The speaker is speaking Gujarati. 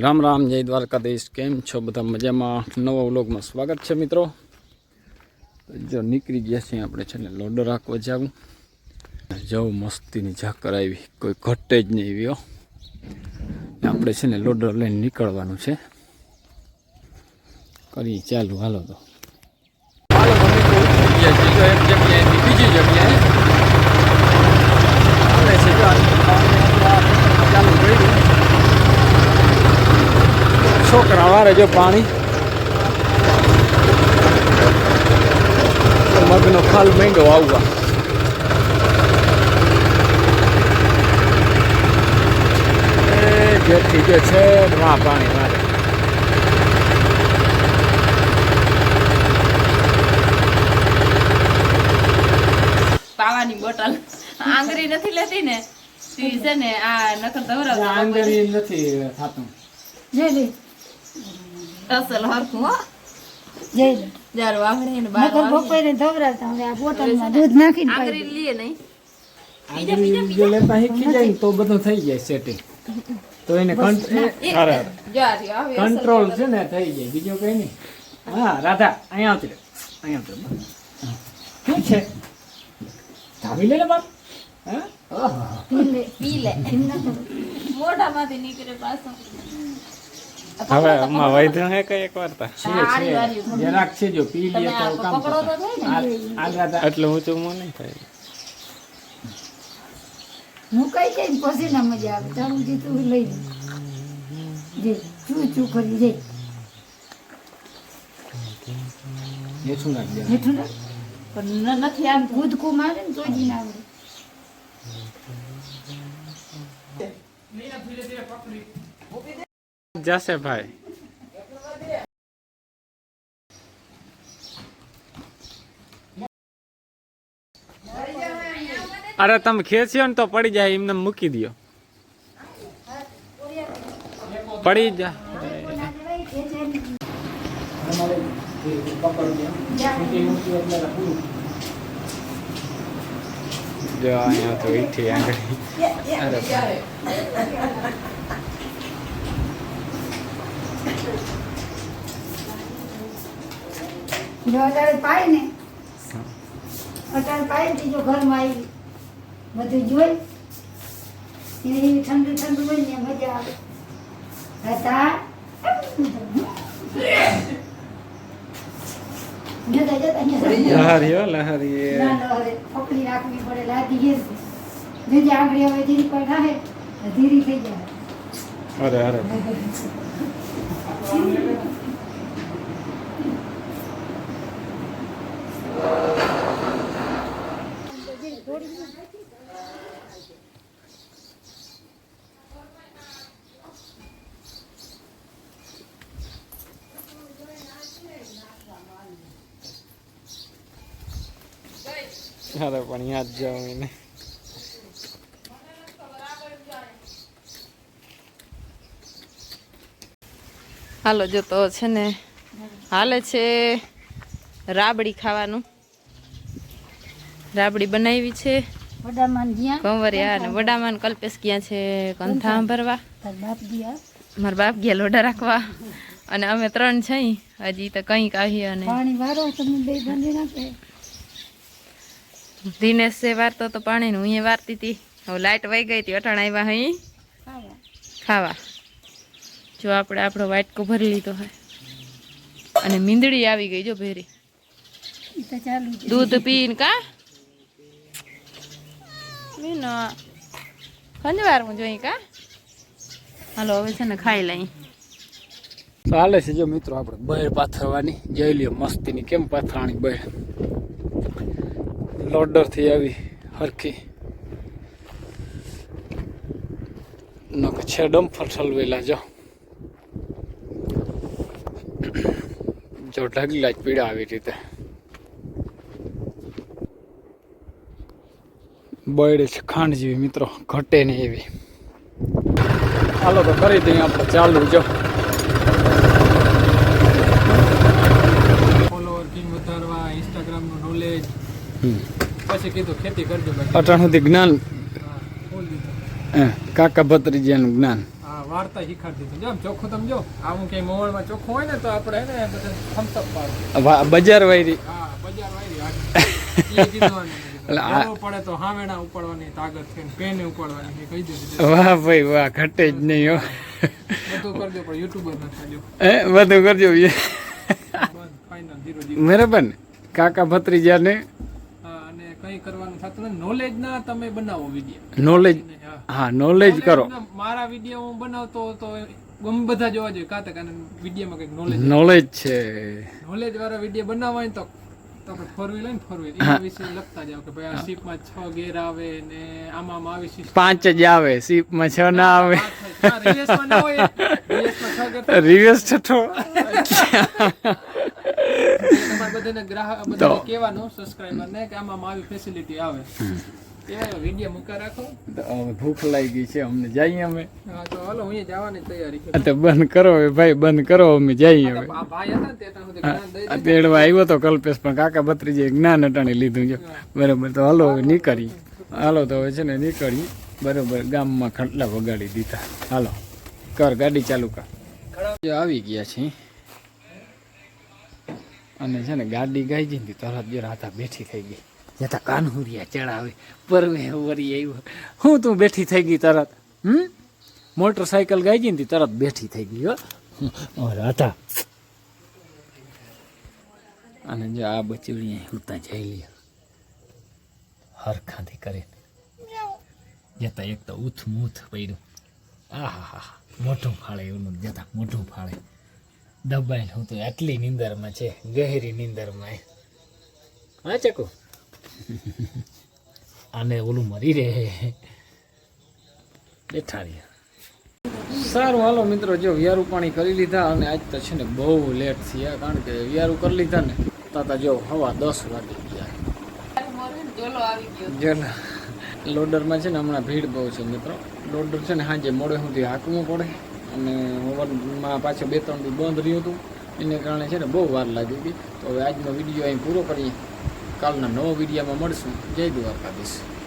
રામ રામ, જય દ્વારકાધીશ. કેમ છો બધા મજામાં? નવા વ્લોગમાં સ્વાગત છે મિત્રો. જો નીકળી ગયા છીએ આપણે છે ને લોડર રાખવા જાવું. જવું મસ્તીની ઝાકર આવી. કોઈ ઘટે જ નહીં આવ્યો આપણે છે ને લોડર લઈને નીકળવાનું છે. કરી ચાલુ. હાલો તો. બીજી જગ્યાએ હાલે છે જો આ ચાલુ કર્યું છોકરા વારે જો પાણી મગનો ખાલ મેંગો આવવા. જેથી જે છે વા પાણી મારે. પાવાની બોટલ. આંગળી નથી લેતી ને? તી છે ને આ નકર દવરાવતા નથી થાતું. જય લે. અસલ હરખું હો. જય લે. જ્યારે ને બાર નકર બપોરે ધવરાવતા હવે આ બોટલમાં દૂધ નાખીને આંગળી લીએ નહીં. આંગળી જો લેતા શીખી જાય તો બધું થઈ જાય સેટિંગ તો એને કંટ્રોલ છે ને થઈ જાય. બીજો કઈ નહીં. હા રાધા અહીંયા આવતી અહીંયા આવતી શું છે? ધાબી લે ને બાપ. હા? ઓહો. પી લે પી લે. એમ ના કરો. મોઢામાંથી નીકળે પાછો. હવે આમાં વૈદ્ય હે કઈ એક વાર્તા? છે? છે જરાક છે જો પી લે તો કામ પકડો તો એટલે ઊંચું મોં નહીં થાય. હું કઈ કઈ પછી ના મજા આવે. તારું જે તું લઈ લે. જે ચૂ ચૂ કરી જઈ એ શું નાખ દે. મીઠું ના પણ નથી આમ કૂદકું મારે ને તો જ ના આવડે. જશે ભાઈ. અરે તમે ખેંચ્યો ને તો પડી જાય એમને મૂકી દો પડી જા જો. અહીંયા તો ઈઠી આંગળી. અરે જો અત્યારે પાય ને અત્યારે પાય ને જો ઘરમાં આવી. બધું જોઈ એને એવી ઠંડુ ઠંડુ હોય ને મજા આવે. હતા જતા જતા અહીંયા લહરી લહરી પકડી રાખવી પડે લાદી ગેસ જે આગળ હવે ધીરી પર તો ધીરી થઈ જાય. અરે અરે. અરે પણ યાદ એને હાલો જો તો છે ને હાલે છે રાબડી ખાવાનું. રાબડી બનાવી છે. કંવરિયા અને વડામાન કલ્પેશ ગયા છે કંથા ભરવા બાપ ગયા. મારા બાપ ગયા લોઢા રાખવા. અને અમે ત્રણ છે હજી તો કંઈક આવીએ અને પાણી વારો તમે બે બંધી નાખે દિનેશ છે વારતો તો પાણીનું હું વારતી હતી. હવે લાઇટ વહી ગઈ હતી અટાણ આવ્યા અહીં ખાવા? જો આપણે આપણો વાટકો ભરી લીધો હોય અને મીંદડી આવી ગઈ જો ભેરી. ઈ તો ચાલુ છે દૂધ પીને કા? મીનો. ખંજવાર હું જોઈ કા? હાલો હવે છે ને ખાઈ લઈ ચાલે છે જો મિત્રો આપણે બહેર પાથરવાની. જઈ લ્યો મસ્તીની કેમ પાથરાણી બહેર. લોડરથી આવી હરખી. નક છે ડમ્ફર ઠલવેલા જો. જો ઢગલા જ પીડા આવી રીતે. બળે છે ખાંડ જેવી, મિત્રો, ઘટે નહીં એવી. હાલો તો કરી દઈએ આપણે, ચાલુ, જો. પછી કીધું ખેતી કરજો અટાણ સુધી જ્ઞાન. દીધું. કાકા ભત્રીજાનું જ્ઞાન. હા વાર્તા શીખાડતી હતી જો આમ ચોખ્ખું તમે જો આવું ક્યાંય મોવણમાં ચોખ્ખું હોય ને તો આપણે ને બધા થમ્સઅપ પાડું. બજાર વાયરી. હા બજાર વાળી આગળ. ઈ કીધું આને. એટલે આ- જરૂર તો હાવેણા ઉપાડવાની તાકાત પેન ઉપાડવાની કહી દીધું વાહ ભાઈ વાહ ઘટે જ નહીં હો. બધું કરજો પણ યુટ્યુબર ના થજો એ બધું કરજો. બંધ ફાઇનલ જીરો જીરો બરાબર ને? કાકા ભત્રીજાને હા અને કઈ કરવાનું થતું નોલેજ ના તમે બનાવો વીડિયો નોલેજ હા. નોલેજ કરો. મારા વીડિયો હું બનાવતો તો ગમ બધા જોવા જોઈએ. કાં તો કારણ વિડીયોમાં કંઈક નોલેજ નોલેજ છે. નોલેજ વાળા વીડિયો બનાવવા તો તો આપણે ફોર વ્હીલ હોય ને ફોર વ્હીલ વિશે લખતા જાવ કે ભાઈ આ સીપમાં છ ગેર આવે ને આમાં આવી system. પાંચ જ આવે. સીપમાં છ ના આવે. આ થાય. હા, reverse માં ના હોય reverse માં છ ગેર રિવેસ છઠ્ઠો તમારે બધાને ગ્રાહક બધાને કહેવાનું કે આમાં આવી. ફેસિલિટી આવે ભૂખ લાગી છે અમને જઈએ અમે. તો બંધ કરો ભાઈ બંધ કરો અમે જઈએ હવે. તેડવા આવ્યો તો કલ્પેશ પણ કાકા ભત્રીજી જ્ઞાન અટાણી લીધું છે બરોબર તો હાલો હવે નીકળી હાલો. તો હવે છે ને નીકળી બરોબર ગામમાં ખટલા વગાડી દીધા. હાલો કર ગાડી ચાલુ કર. આવી ગયા છીએ. અને છે ને ગાડી ગાઈ જઈને ને તરત જો રાધા બેઠી થઈ ગઈ. જતા કાનહુરિયા ચડાવે પરવે વરી આવ્યો. હું તું બેઠી થઈ ગઈ તરત હમ? મોટરસાયકલ ગાઈ જઈ ને તરત બેઠી થઈ ગઈ હો. રાતા અને જો આ બચડી ઉતા જઈ લે. હરખાથી કરીને જતા એક તો ઉથ મૂથ પડ્યું. આહા હા મોઢું ફાળે એવું જતા મોઢું ફાળે. દબાઈને હું તો આટલી નિંદરમાં છે, ગહેરી નિંદરમાં. હા, ચકુ? આને ઓલું મરી રહે. બેઠા સારું, હાલો મિત્રો, જો વિયારું પાણી કરી લીધા અને આજ તો છે ને બહુ લેટ થયા, કારણ કે વિયારું કરી લીધા ને તાતા જો હવા દસ વાગી ગયા. લોડરમાં છે ને હમણાં ભીડ બહુ છે મિત્રો. લોડર છે ને હાજે મોડે સુધી હાંકવું પડે. અને ઓવનમાં પાછો બે ત્રણ દી બંધ રહ્યું હતું. એને કારણે છે ને બહુ વાર લાગી હતી. તો હવે આજનો વીડિયો અહીં પૂરો કરીએ. કાલના નવો વિડીયોમાં મળશું. જય દ્વારકાધીશ.